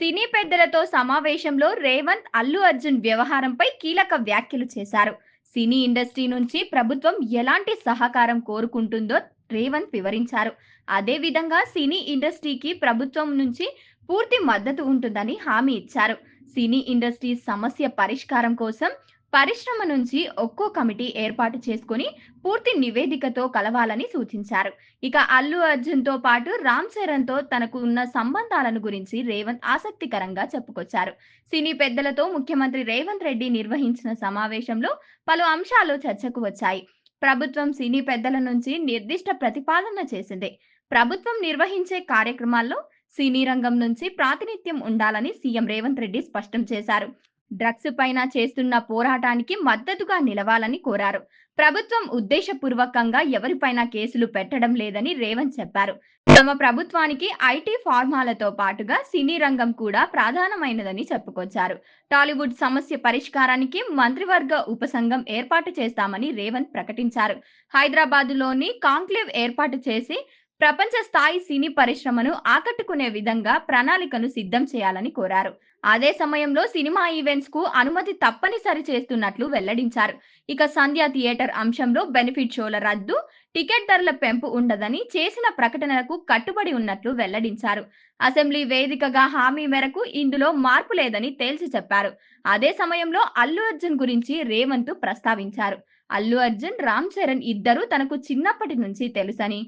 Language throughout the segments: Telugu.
సినీ పెద్దలతో సమావేశంలో రేవంత్ అల్లు అర్జున్ వ్యవహారంపై కీలక వ్యాఖ్యలు చేశారు. సినీ ఇండస్ట్రీ నుంచి ప్రభుత్వం ఎలాంటి సహకారం కోరుకుంటుందో రేవంత్ వివరించారు. అదే విధంగా సినీ ఇండస్ట్రీకి ప్రభుత్వం నుంచి పూర్తి మద్దతు ఉంటుందని హామీ ఇచ్చారు. సినీ ఇండస్ట్రీ సమస్య పరిష్కారం కోసం పరిశ్రమ నుంచి ఒక్కో కమిటీ ఏర్పాటు చేసుకుని పూర్తి నివేదికతో కలవాలని సూచించారు. ఇక అల్లు అర్జున్తో పాటు రామ్ చరణ్తో తనకు ఉన్న సంబంధాలను గురించి రేవంత్ ఆసక్తికరంగా చెప్పుకొచ్చారు. సినీ పెద్దలతో ముఖ్యమంత్రి రేవంత్ రెడ్డి నిర్వహించిన సమావేశంలో పలు అంశాలు చర్చకు వచ్చాయి. ప్రభుత్వం సినీ పెద్దల నుంచి నిర్దిష్ట ప్రతిపాదన చేసింది. ప్రభుత్వం నిర్వహించే కార్యక్రమాల్లో సినీ రంగం నుంచి ప్రాతినిధ్యం ఉండాలని సీఎం రేవంత్ రెడ్డి స్పష్టం చేశారు. డ్రగ్స్ పైన చేస్తున్న పోరాటానికి మద్దతుగా నిలవాలని కోరారు. ప్రభుత్వం ఉద్దేశపూర్వకంగా ఎవరిపైన కేసులు పెట్టడం లేదని రేవంత్ చెప్పారు. తమ ప్రభుత్వానికి ఐటీ ఫార్మాలతో పాటుగా సినీ రంగం కూడా ప్రధానమైనదని చెప్పుకొచ్చారు. టాలీవుడ్ సమస్య పరిష్కారానికి మంత్రివర్గ ఉపసంఘం ఏర్పాటు చేస్తామని రేవంత్ ప్రకటించారు. హైదరాబాదులోని కాంక్లేవ్ ఏర్పాటు చేసి ప్రపంచ స్థాయి సినీ పరిశ్రమను ఆకట్టుకునే విధంగా ప్రణాళికను సిద్ధం చేయాలని కోరారు. అదే సమయంలో సినిమా ఈవెంట్స్కు అనుమతి తప్పనిసరి చేస్తున్నట్లు వెల్లడించారు. ఇక సంధ్య థియేటర్ అంశంలో బెనిఫిట్ షోల రద్దు టికెట్ ధరల పెంపు ఉండదని చేసిన ప్రకటనలకు కట్టుబడి ఉన్నట్లు వెల్లడించారు. అసెంబ్లీ వేదికగా హామీ మేరకు ఇందులో మార్పు లేదని తేల్చి చెప్పారు. అదే సమయంలో అల్లు అర్జున్ గురించి రేవంత్ ప్రస్తావించారు. అల్లు అర్జున్ రామ్ చరణ్ ఇద్దరూ తనకు చిన్నప్పటి నుంచి తెలుసని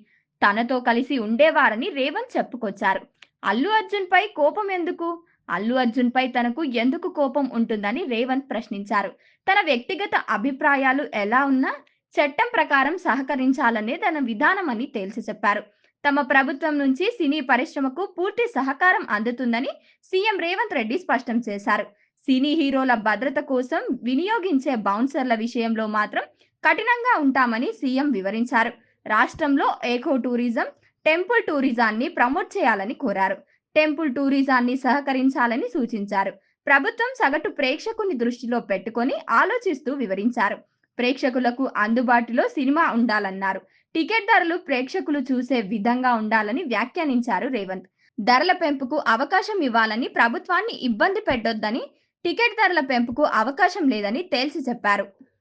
తనతో కలిసి ఉండేవారని రేవంత్ చెప్పుకొచ్చారు. అల్లు అర్జున్ పై కోపం ఎందుకు? అల్లు అర్జున్ పై తనకు ఎందుకు కోపం ఉంటుందని రేవంత్ ప్రశ్నించారు. తన వ్యక్తిగత అభిప్రాయాలు ఎలా ఉన్నా చట్టం ప్రకారం సహకరించాలనే తన విధానమని తేల్చి చెప్పారు. తమ ప్రభుత్వం నుంచి సినీ పరిశ్రమకు పూర్తి సహకారం అందుతుందని సీఎం రేవంత్ రెడ్డి స్పష్టం చేశారు. సినీ హీరోల భద్రత కోసం వినియోగించే బౌన్సర్ల విషయంలో మాత్రం కఠినంగా ఉంటామని సీఎం వివరించారు. రాష్ట్రంలో ఏకో టూరిజం టెంపుల్ టూరిజాన్ని ప్రమోట్ చేయాలని కోరారు. టెంపుల్ టూరిజాన్ని సహకరించాలని సూచించారు. ప్రభుత్వం సగటు ప్రేక్షకుని దృష్టిలో పెట్టుకొని ఆలోచిస్తూ వివరించారు. ప్రేక్షకులకు అందుబాటులో సినిమా ఉండాలన్నారు. టికెట్ ధరలు ప్రేక్షకులు చూసే విధంగా ఉండాలని వ్యాఖ్యానించారు రేవంత్. ధరల పెంపుకు అవకాశం ఇవ్వాలని ప్రభుత్వాన్ని ఇబ్బంది పెట్టొద్దని టికెట్ ధరల పెంపుకు అవకాశం లేదని తేల్చి చెప్పారు.